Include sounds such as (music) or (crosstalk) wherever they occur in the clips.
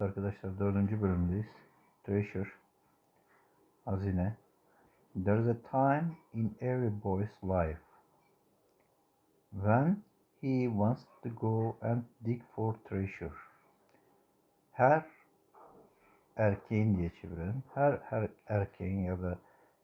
Arkadaşlar dördüncü bölümdeyiz. Treasure. Hazine. There's a time in every boy's life when he wants to go and dig for treasure. Her erkeğin diye çevirelim. Her, her erkeğin ya da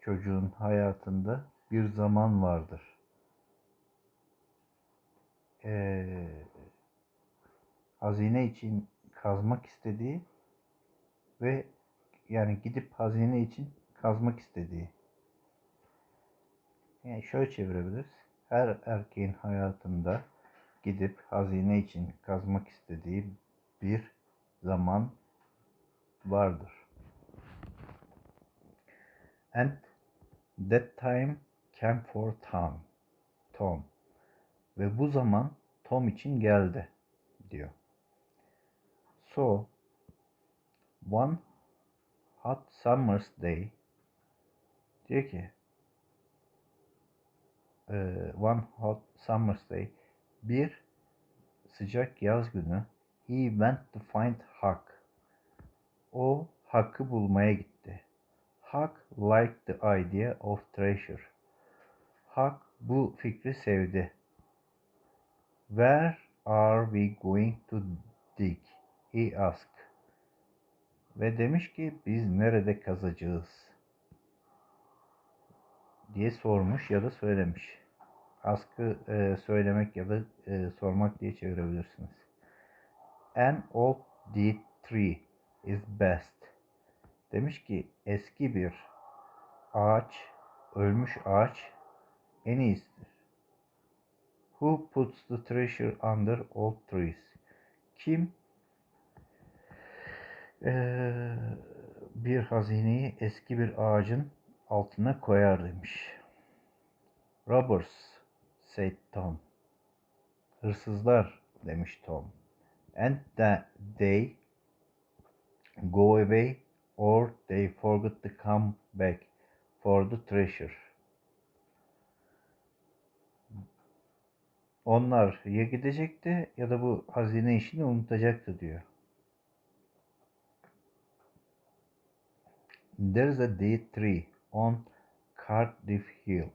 çocuğun hayatında bir zaman vardır. Ee, hazine için kazmak istediği ve yani gidip hazine için kazmak istediği. Yani şöyle çevirebiliriz. Her erkeğin hayatında gidip hazine için kazmak istediği bir zaman vardır. And that time came for Tom. Tom. Ve bu zaman Tom için geldi diyor. So, one hot summer's day diyor ki eee, one hot summer's day bir sıcak yaz günü he went to find Huck. O Huck'ı bulmaya gitti. Huck liked the idea of treasure. Huck bu fikri sevdi. Where are we going to dig? He asked. Ve demiş ki biz nerede kazacağız? diye sormuş ya da söylemiş. Askı e, söylemek ya da e, sormak diye çevirebilirsiniz. An old dead tree is best. Demiş ki eski bir ağaç, ölmüş ağaç en iyisidir. Who puts the treasure under old trees? Kim eee, bir hazineyi eski bir ağacın altına koyar demiş. Robbers, said Tom. Hırsızlar demiş Tom. And that they go away or they forget to come back for the treasure. Onlar ya gidecekti ya da bu hazine işini unutacaktı diyor. There's a dead tree on Cardiff Hill.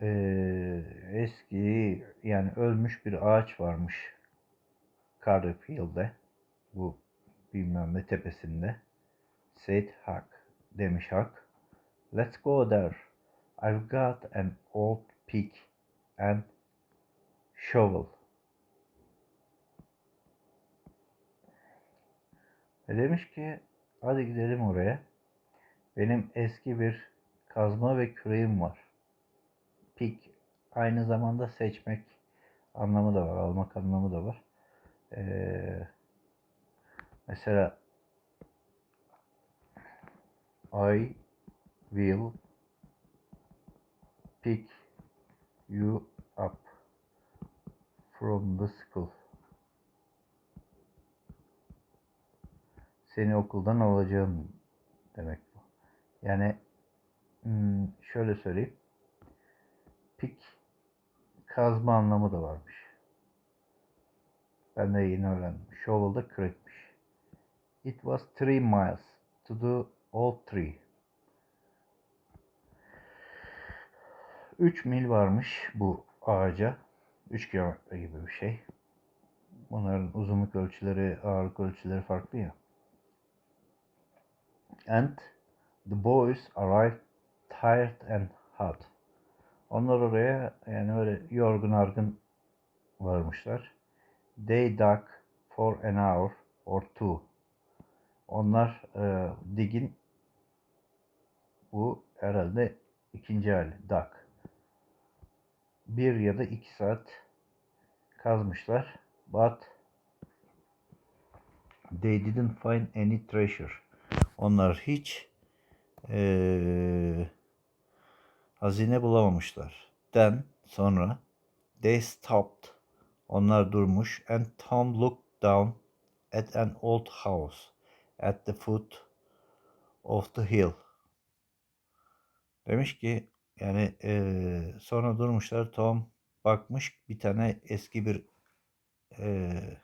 Ee, eski yani ölmüş bir ağaç varmış Cardiff Hill'de. Bu bilmem ne tepesinde. Said Huck. Demiş Huck. Let's go there. I've got an old pick and shovel. Ve demiş ki hadi gidelim oraya. Benim eski bir kazma ve küreğim var. Pick aynı zamanda seçmek anlamı da var, almak anlamı da var. Ee, mesela I will pick you up from the school. Seni okuldan alacağım demek bu. Yani hmm, şöyle söyleyeyim. Pick kazma anlamı da varmış. Ben de yeni öğrendim. Shovel da kürekmiş. It was three miles to the old tree. 3 mil varmış bu ağaca. 3 kilometre gibi bir şey. Bunların uzunluk ölçüleri, ağırlık ölçüleri farklı ya. And the boys arrived tired and hot. Onlar oraya yani öyle yorgun argın varmışlar. They dug for an hour or two. Onlar e, digin bu herhalde ikinci hali dug. Bir ya da iki saat kazmışlar. But they didn't find any treasure. Onlar hiç eee, hazine bulamamışlar. Then sonra they stopped. Onlar durmuş and Tom looked down at an old house at the foot of the hill. Demiş ki yani eee, sonra durmuşlar Tom bakmış bir tane eski bir eee,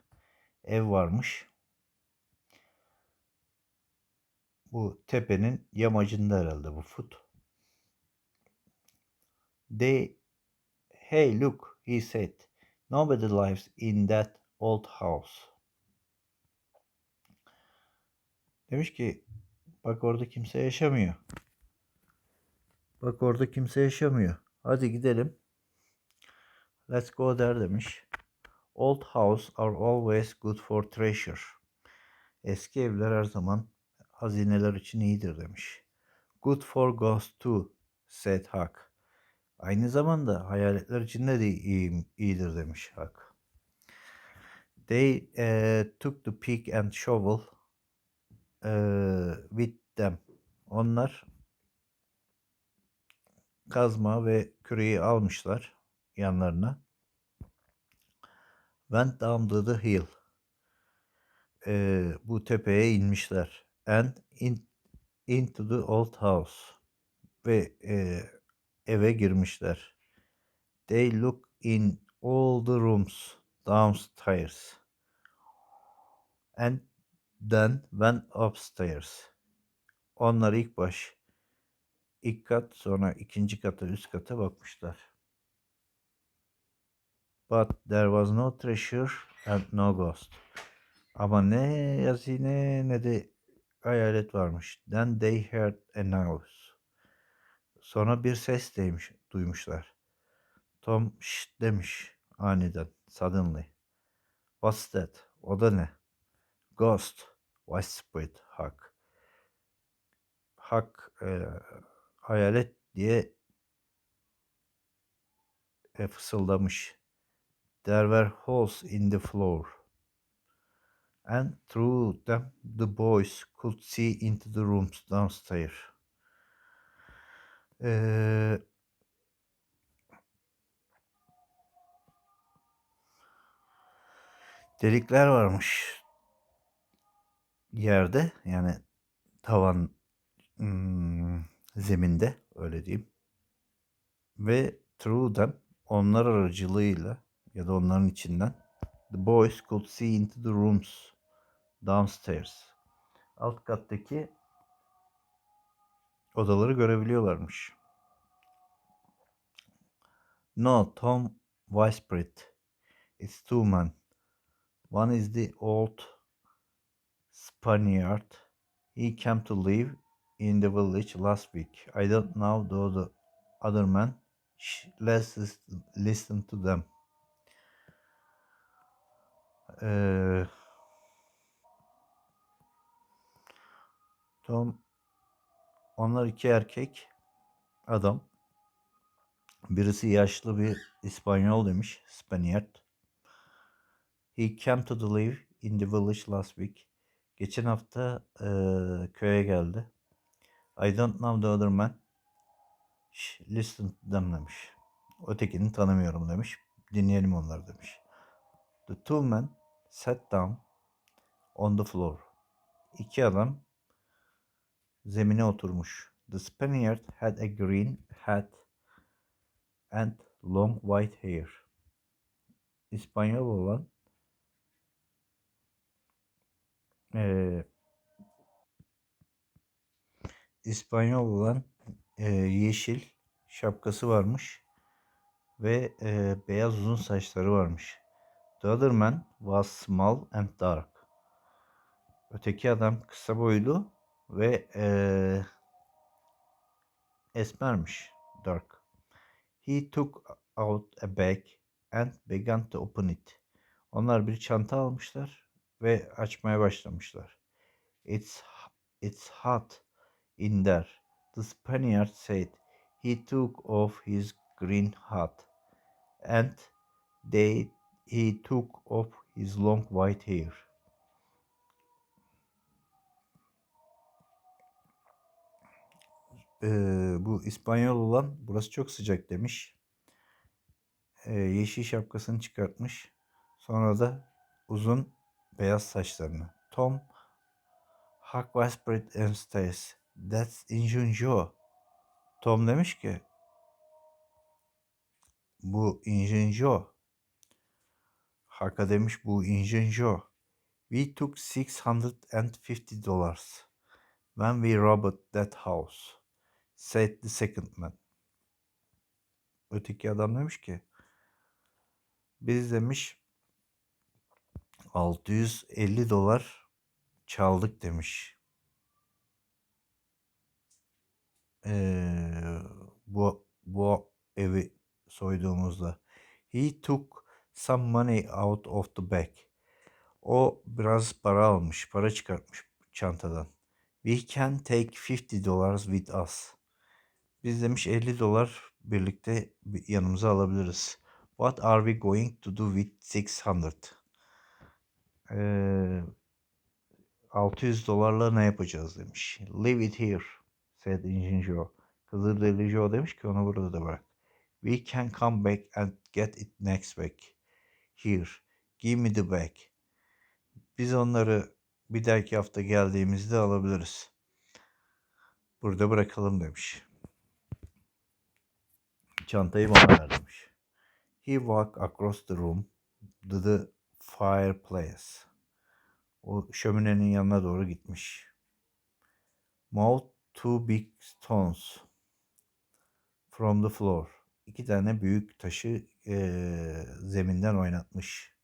ev varmış. Bu tepenin yamacında herhalde bu foot. They, hey look, he said, nobody lives in that old house. Demiş ki, bak orada kimse yaşamıyor. Bak orada kimse yaşamıyor. Hadi gidelim. Let's go there demiş. Old house are always good for treasure. Eski evler her zaman hazineler için iyidir demiş. Good for ghosts too, said Huck. Aynı zamanda hayaletler için de iyi, iyidir demiş Huck. They uh, took the pick and shovel uh, with them. Onlar kazma ve küreği almışlar yanlarına. Went down the hill. Ee, bu tepeye inmişler. And in, into the old house. Ve e, eve girmişler. They look in all the rooms downstairs. And then went upstairs. Onlar ilk baş ilk kat sonra ikinci kata üst kata bakmışlar. But there was no treasure and no ghost. Ama ne hazine ne de hayalet varmış. Then they heard a noise. Sonra bir ses demiş, duymuşlar. Tom şşt demiş aniden, suddenly. What's that? O da ne? Ghost, whispered Huck. Huck e, hayalet diye e, fısıldamış. There were holes in the floor. And through them the boys could see into the rooms downstairs. Ee, delikler varmış yerde yani tavan hmm, zeminde öyle diyeyim ve through them onlar aracılığıyla ya da onların içinden the boys could see into the rooms downstairs alt kattaki odaları görebiliyorlarmış. No, Tom whispered. It's two men. One is the old Spaniard. He came to live in the village last week. I don't know the other man. Let's listen to them. Ee, Tom onlar iki erkek adam. Birisi yaşlı bir İspanyol demiş. Spaniard. He came to the live in the village last week. Geçen hafta e, köye geldi. I don't know the other man. Shh, listen to them demiş. Ötekini tanımıyorum demiş. Dinleyelim onları demiş. The two men sat down on the floor. İki adam zemine oturmuş. The Spaniard had a green hat and long white hair. İspanyol olan e, İspanyol olan e, yeşil şapkası varmış ve e, beyaz uzun saçları varmış. The other man was small and dark. Öteki adam kısa boylu ve e, esmermiş. Dark. He took out a bag and began to open it. Onlar bir çanta almışlar ve açmaya başlamışlar. It's it's hot in there. The Spaniard said. He took off his green hat and they he took off his long white hair. Ee, bu İspanyol olan burası çok sıcak demiş. Ee, yeşil şapkasını çıkartmış. Sonra da uzun beyaz saçlarını. Tom Huck whispered and stays. That's Injun Joe. Tom demiş ki bu Injun Joe. Huck'a demiş bu Injun Joe. We took 650 dollars when we robbed that house, said the second man. Öteki adam demiş ki, biz demiş 650 dolar çaldık demiş. Ee, bu bu evi soyduğumuzda. He took some money out of the bag. O biraz para almış, para çıkartmış çantadan. We can take 50 dollars with us. Biz demiş 50 dolar birlikte bir yanımıza alabiliriz. What are we going to do with 600? Ee, 600 dolarla ne yapacağız demiş. Leave it here, said Engine Joe. Kızılderili Joe demiş ki onu burada da bırak. We can come back and get it next week. Here, give me the bag. Biz onları bir dahaki hafta geldiğimizde alabiliriz. Burada bırakalım demiş. Çantayı bana ver demiş. He walked across the room to the fireplace. O şöminenin yanına doğru gitmiş. Moved two big stones from the floor. İki tane büyük taşı eee, zeminden oynatmış.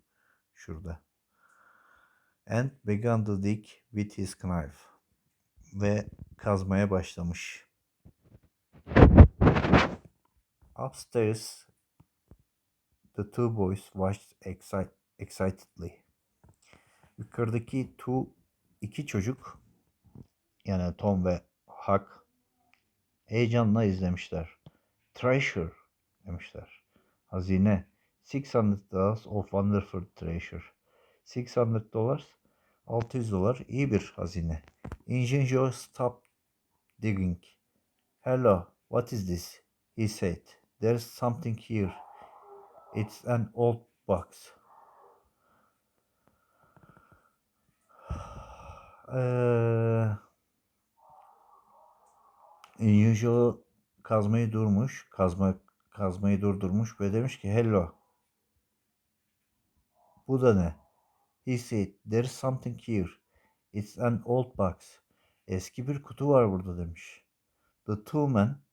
Şurada. And began to dig with his knife. Ve kazmaya başlamış. Upstairs, the two boys watched excite, excitedly. Yukarıdaki two, iki çocuk yani Tom ve Huck heyecanla izlemişler. Treasure demişler. Hazine. 600 dollars of wonderful treasure. 600 dolar 600 dolar iyi bir hazine. Joe stopped digging. Hello, what is this? He said. There's something here. It's an old box. (sighs) Engine Joe kazmayı durmuş, kazma kazmayı durdurmuş ve demiş ki hello. Bu da ne? He said, there's something here. It's an old box. Eski bir kutu var burada demiş. The two men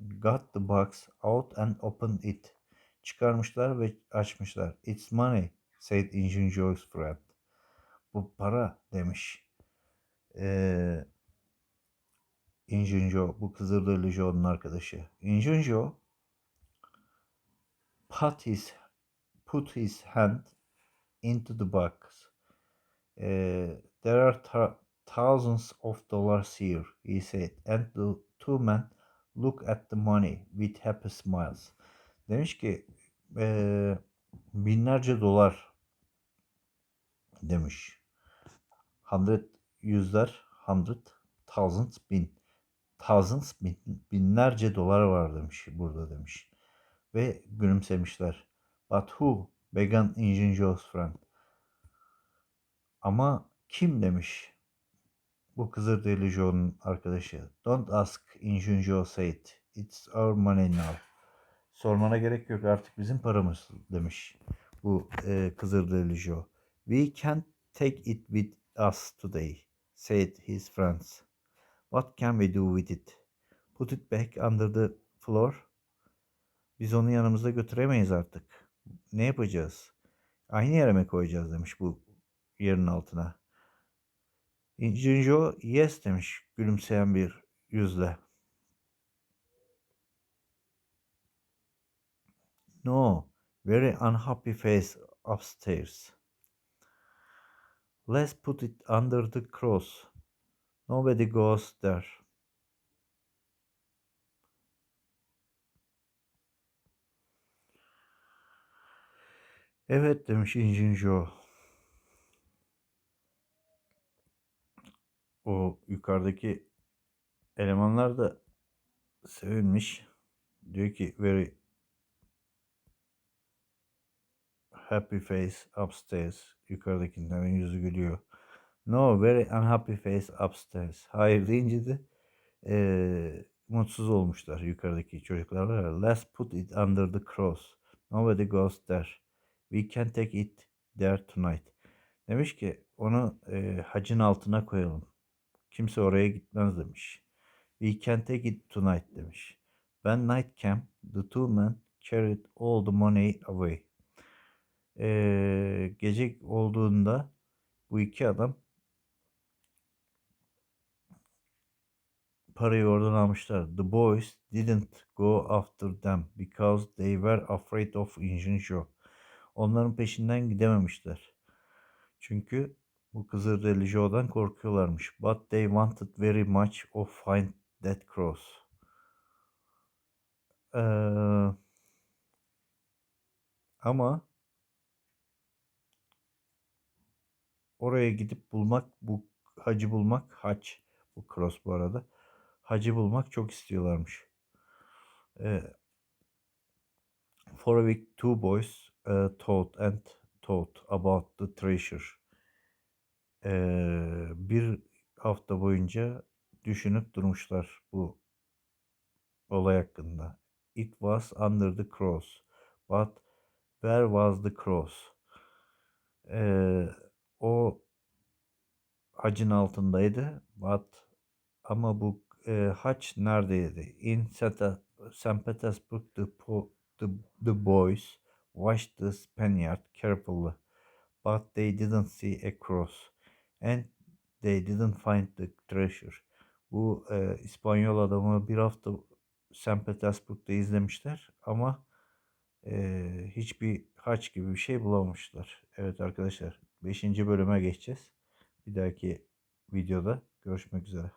got the box out and opened it. Çıkarmışlar ve açmışlar. It's money, said Engine Joe's friend. Bu para demiş. Ee, Engine Joe, bu Kızılderili Joe'nun arkadaşı. Engine Joe put his, put his hand into the box. Eh, there are thou- thousands of dollars here, he said, and the two men look at the money with happy smiles. Demiş ki, eh, binlerce dolar demiş. Hundred, yüzler, hundred, thousands, bin. Thousands, bin, binlerce dolar var demiş burada demiş. Ve gülümsemişler. But who? Began Engine Joe's friend. Ama kim demiş bu Kızılderili Joe'nun arkadaşı. Don't ask Engine Joe said. It's our money now. Sormana gerek yok artık bizim paramız demiş bu e, Kızılderili Joe. We can't take it with us today, said his friends. What can we do with it? Put it back under the floor. Biz onu yanımızda götüremeyiz artık. Ne yapacağız? Aynı yere mi koyacağız demiş bu yerin altına. Jinjo yes demiş gülümseyen bir yüzle. No, very unhappy face upstairs. Let's put it under the cross. Nobody goes there. Evet demiş Injinjo. O yukarıdaki elemanlar da sevinmiş. Diyor ki very happy face upstairs. Yukarıdakinden yüzü gülüyor. No very unhappy face upstairs. Hayır deyince de eee, mutsuz olmuşlar yukarıdaki çocuklar. Let's put it under the cross. Nobody goes there. We can take it there tonight. Demiş ki onu e, hacın altına koyalım. Kimse oraya gitmez demiş. We can't take it tonight demiş. When night came, the two men carried all the money away. Ee, gece olduğunda bu iki adam parayı oradan almışlar. The boys didn't go after them because they were afraid of Injun Joe. Onların peşinden gidememişler. Çünkü bu Kızılderili Joe'dan korkuyorlarmış. But they wanted very much of find that cross. Ee, ama oraya gidip bulmak, bu hacı bulmak, hac, bu cross bu arada. Hacı bulmak çok istiyorlarmış. Ee, for a week, two boys uh, thought and thought about the treasure. Bir hafta boyunca düşünüp durmuşlar bu olay hakkında. It was under the cross. But where was the cross? Ee, o hacın altındaydı. But ama bu e, haç neredeydi? In St. St. Petersburg, the, po- the, the boys watched the Spaniard carefully, but they didn't see a cross, and they didn't find the treasure. Bu e, İspanyol adamı bir hafta St. Petersburg'da izlemişler ama e, hiçbir haç gibi bir şey bulamamışlar. Evet arkadaşlar 5. bölüme geçeceğiz. Bir dahaki videoda görüşmek üzere.